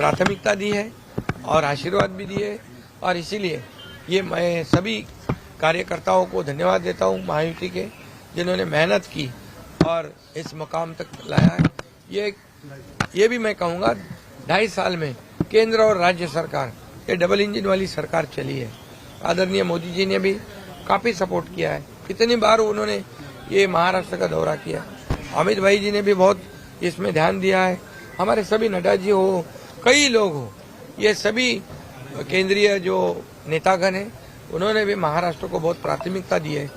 प्राथमिकता दी है और आशीर्वाद भी दिए और इसीलिए ये मैं सभी कार्यकर्ताओं को धन्यवाद देता हूँ महायुति के जिन्होंने मेहनत की और इस मकाम तक लाया है ये ये भी मैं कहूँगा ढाई साल में केंद्र और राज्य सरकार ये डबल इंजन वाली सरकार चली है आदरणीय मोदी जी ने भी काफ़ी सपोर्ट किया है कितनी बार उन्होंने ये महाराष्ट्र का दौरा किया अमित भाई जी ने भी बहुत इसमें ध्यान दिया है हमारे सभी नड्डा जी हो कई लोग हों ये सभी केंद्रीय जो नेतागण हैं उन्होंने भी महाराष्ट्र को बहुत प्राथमिकता दी है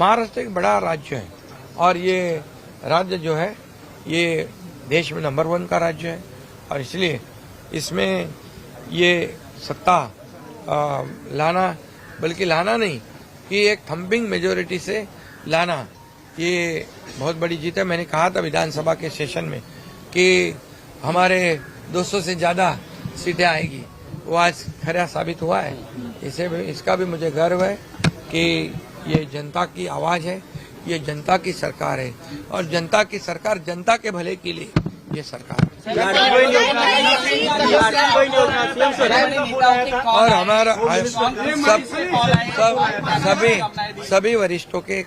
महाराष्ट्र एक बड़ा राज्य है और ये राज्य जो है ये देश में नंबर वन का राज्य है और इसलिए इसमें ये सत्ता आ, लाना बल्कि लाना नहीं कि एक थम्पिंग मेजोरिटी से लाना ये बहुत बड़ी जीत है मैंने कहा था विधानसभा के सेशन में कि हमारे 200 से ज़्यादा सीटें आएगी वो आज खरा साबित हुआ है इसे भी इसका भी मुझे गर्व है कि ये जनता की आवाज़ है ये जनता की सरकार है और जनता की सरकार जनता के भले के लिए ये सरकार और हमारा सब सब सभी सभी वरिष्ठों के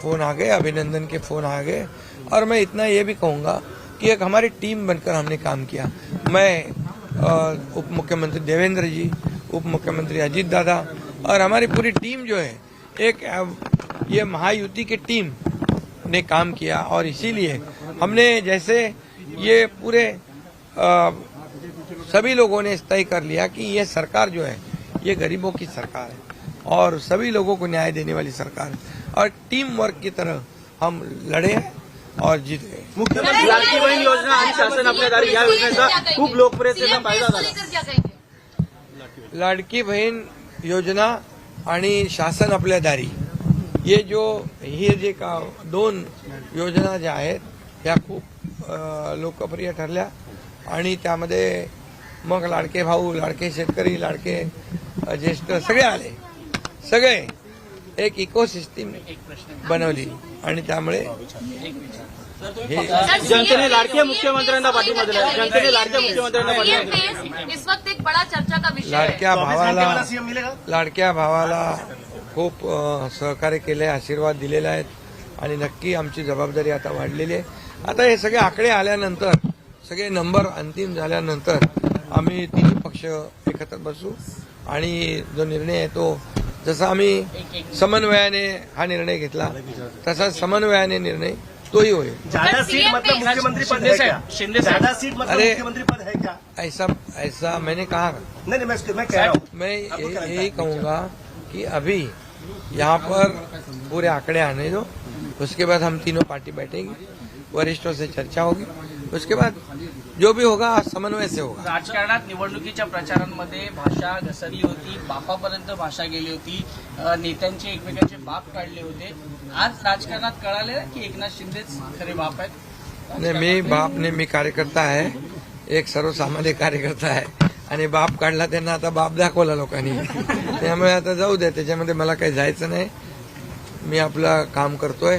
फोन आ गए अभिनंदन के फोन आ गए और मैं इतना ये भी कहूँगा कि एक हमारी टीम बनकर हमने काम किया मैं उप मुख्यमंत्री देवेंद्र जी उप मुख्यमंत्री अजीत दादा और हमारी पूरी टीम जो है एक ये महायुति की टीम ने काम किया और इसीलिए हमने जैसे ये पूरे आ, सभी लोगों ने तय कर लिया कि ये सरकार जो है ये गरीबों की सरकार है और सभी लोगों को न्याय देने वाली सरकार है और टीम वर्क की तरह हम लड़े हैं और जीते मुख्यमंत्री लाडकी बहीण योजना आणि शासन आपल्या दारी या योजनेचा खूप लोकप्रियतेचा फायदा झाला लाडकी बहीण योजना आणि शासन आपल्या दारी ये जो हे जे का दोन योजना ज्या आहेत ह्या खूप लोकप्रिय ठरल्या आणि त्यामध्ये मग लाडके भाऊ लाडके शेतकरी लाडके ज्येष्ठ सगळे आले सगळे एक इकोसिस्टीम बनवली आणि त्यामुळे जनतेने लाडक्या मुख्यमंत्र्यांना पाठिंबा दिला जनतेने लाडक्या मुख्यमंत्र्यांना पाठिंबा लाडक्या भावाला लाडक्या भावाला खूप सहकार्य केले आशीर्वाद दिलेले आहेत आणि नक्की आमची जबाबदारी आता वाढलेली आहे आता हे सगळे आकडे आल्यानंतर सगळे नंबर अंतिम झाल्यानंतर आम्ही तिन्ही पक्ष एकत्र बसू आणि जो निर्णय आहे तो जसं समन्वया ने हा निर्णय घसा तसा निर्णय तो ही मतलब मुख्यमंत्री सीट मतलब अरे- पद है ऐसा ऐसा मैंने कहा नहीं नहीं मैं मैं यही कहूँगा कहूंगा कि अभी यहाँ पर पूरे आंकड़े आने दो उसके बाद हम तीनों पार्टी बैठेंगे वरिष्ठों से चर्चा होगी उसके बाद जो भी होगा समन्वय से होगा राजकारणात निवडणुकीच्या प्रचारांमध्ये भाषा घसरली होती बापापर्यंत भाषा गेली होती नेत्यांचे एकमेकांचे बाप काढले होते आज राजकारणात कळाले की एकनाथ शिंदेच खरे बाप आहेत नाही मी बाप नाही मी कार्यकर्ता आहे एक सर्वसामान्य कार्यकर्ता आहे आणि बाप काढला त्यांना आता बाप दाखवला लोकांनी त्यामुळे आता जाऊ दे त्याच्यामध्ये मला काही जायचं नाही मी आपलं काम करतोय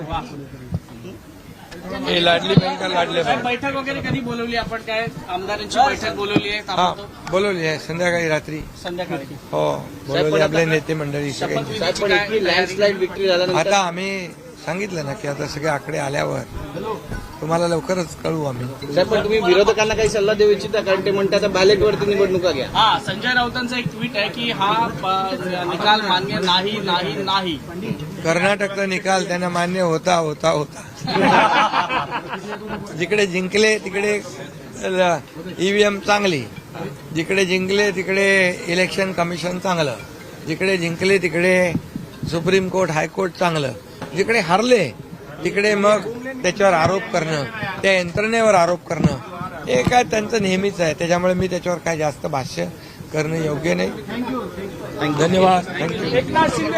हे लाडली बँक लाडले बँक बैठक वगैरे कधी बोलवली आपण काय आमदारांची बैठक बोलवली आहे बोलवली आहे संध्याकाळी रात्री संध्याकाळी हो बोलवली आपले नेते मंडळी लँडस्लाईड विक्री आता आम्ही सांगितलं ना की आता सगळे आकडे आल्यावर तुम्हाला लवकरच कळू आम्ही पण तुम्ही विरोधकांना काही सल्ला देऊ इच्छिता कारण ते म्हणतात वरती निवडणुका घ्या हा संजय राऊतांचा एक ट्विट आहे की हा निकाल मान्य नाही नाही नाही कर्नाटकचा निकाल त्यांना मान्य होता होता होता जिकडे जिंकले तिकडे ईव्हीएम e चांगली जिकडे जिंकले तिकडे इलेक्शन कमिशन चांगलं जिकडे जिंकले तिकडे सुप्रीम कोर्ट हायकोर्ट चांगलं जिकडे हरले तिकडे मग त्याच्यावर आरोप करणं त्या यंत्रणेवर आरोप करणं हे काय त्यांचं नेहमीच आहे त्याच्यामुळे मी त्याच्यावर काय जास्त भाष्य करणं योग्य नाही धन्यवाद थँक्यू